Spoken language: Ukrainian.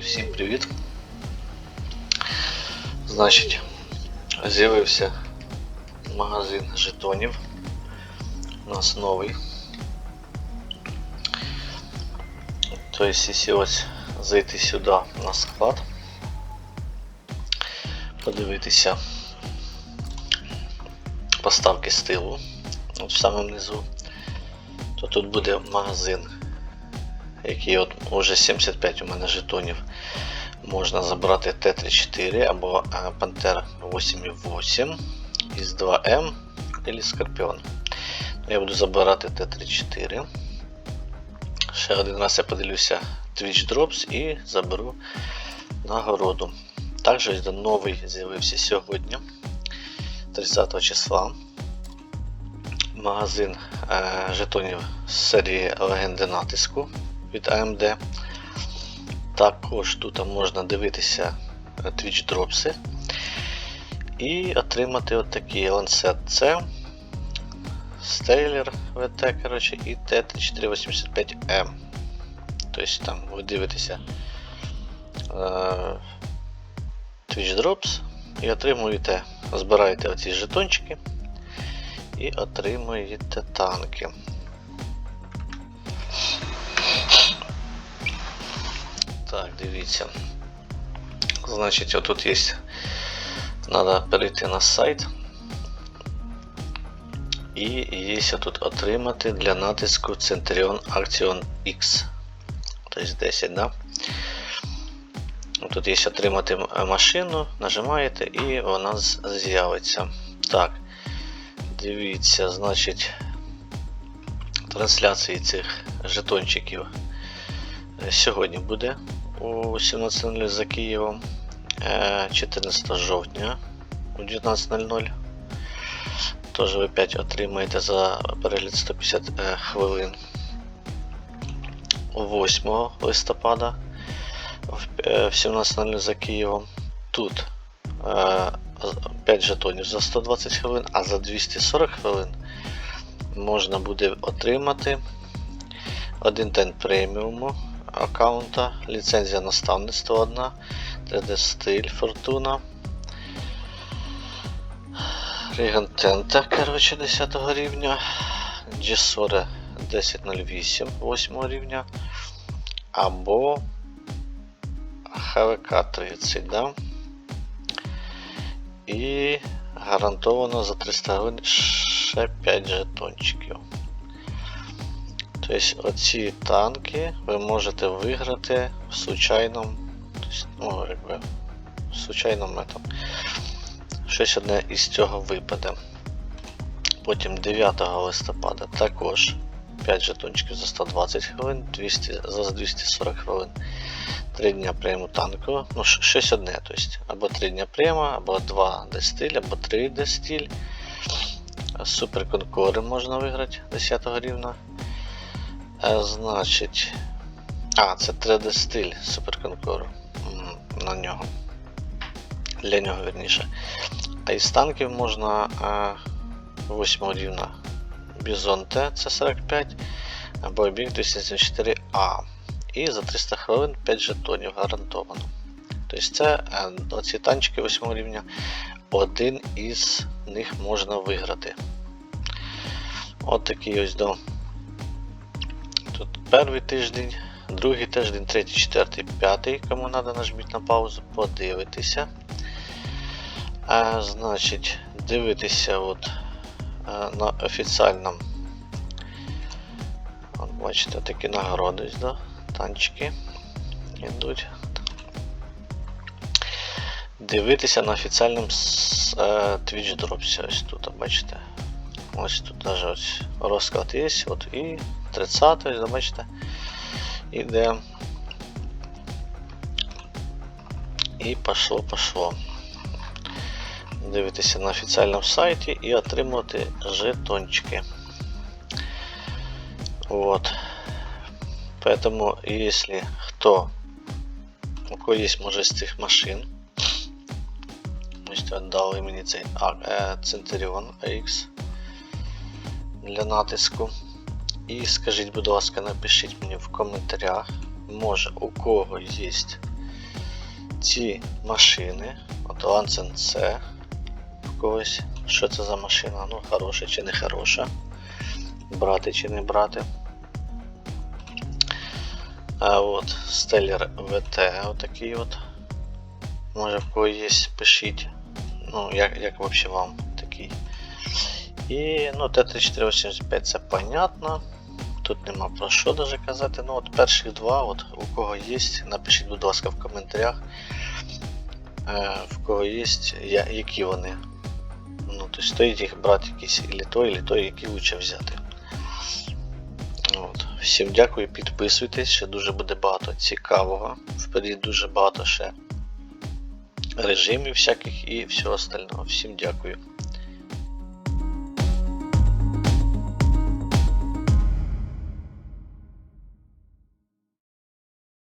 всім привіт. Значить, з'явився магазин жетонів. У нас новий. Тобто, якщо ось зайти сюди на склад, подивитися поставки з тилу, от в самому низу, то тут буде магазин який от уже 75 у мене жетонів. Можна забрати Т-34 або е, Пантер 8.8 із 2М або Скорпіон. Я буду забирати Т-34. Ще один раз я подивлюся Twitch Drops і заберу нагороду. Також новий з'явився сьогодні, 30 числа. Магазин е, жетонів з серії Легенди натиску від AMD. Також тут можна дивитися Twitch Dropси і отримати отакі Lancet C, Steyler VT коротше, і T3485M. Тобто там ви дивитеся е, Twitch Drops і отримуєте, збираєте оці жетончики і отримуєте танки. Так, дивіться. Значить, отут є. Треба перейти на сайт. І є тут отримати для натиску Centurion Action X. Тобто 10, да? Тут є отримати машину, нажимаєте і вона з'явиться. Так, дивіться, значить, трансляції цих жетончиків сьогодні буде у 17.00 за Києвом 14 жовтня у 19.00. Тож ви 5 отримаєте за перегляд 150 хвилин 8 листопада в 17.00 за Києвом. Тут 5 жетонів за 120 хвилин, а за 240 хвилин можна буде отримати один день преміуму аккаунта, ліцензія наставництва одна, 3D стиль Фортуна. Рігантента, коротше, 10 рівня, G-Sore 1008 8 рівня. Або ХВК 30, да? І гарантовано за 300 гривень ще 5 жетончиків. Тобто оці танки ви можете виграти в случайному, ну, якби, в случайному метом. Щось одне із цього випаде. Потім 9 листопада також 5 жетончиків за 120 хвилин, 200, за 240 хвилин. 3 дня прийму танку. Ну, щось одне. Тобто, або 3 дня прийма, або 2 дестиль, або 3 дестиль. Супер конкори можна виграти 10 рівня. А, значить. А, це 3D стиль суперконкуру на нього. Для нього верніше. А із танків можна а, 8 рівна Бізон Т, це 45 або Біг 274А. І за 300 хвилин 5 жетонів гарантовано. Тобто це оці танчики 8 рівня, один із них можна виграти. От такий ось до. Перший тиждень, другий тиждень, третій, четвертий, п'ятий. Кому треба нажміть на паузу, подивитися. А, Значить, дивитися от а, на офіціальному. От Бачите, такі нагороди, да? танчики йдуть. Дивитися на офіціальному Twitch Drops. Ось тут, бачите. Ось тут навіть ось розклад є. От і 30 ось, бачите, іде. І пошло, пошло. Дивитися на офіціальному сайті і отримувати жетончики. Вот. Поэтому, если кто, у кого есть, может, из цих машин, отдали мені цей Centurion AX для натиску. І скажіть, будь ласка, напишіть мені в коментарях, може у кого є ці машини. От Ланцен С в когось. Що це за машина? Ну, хороша чи не хороша. Брати чи не брати. А от Stellar VT отакий от. Може в кого є, пишіть. Ну, як, як вообще вам такий. І ну, Т-3485 це понятно. Тут нема про що даже казати. Ну от перших два, от у кого є, напишіть, будь ласка, в коментарях. Е, в кого є, які вони. Ну, то стоїть їх брати якийсь і той, і той, який лучше взяти. От. Всім дякую, підписуйтесь, ще дуже буде багато цікавого. Впереді дуже багато ще режимів всяких і всього остального. Всім дякую.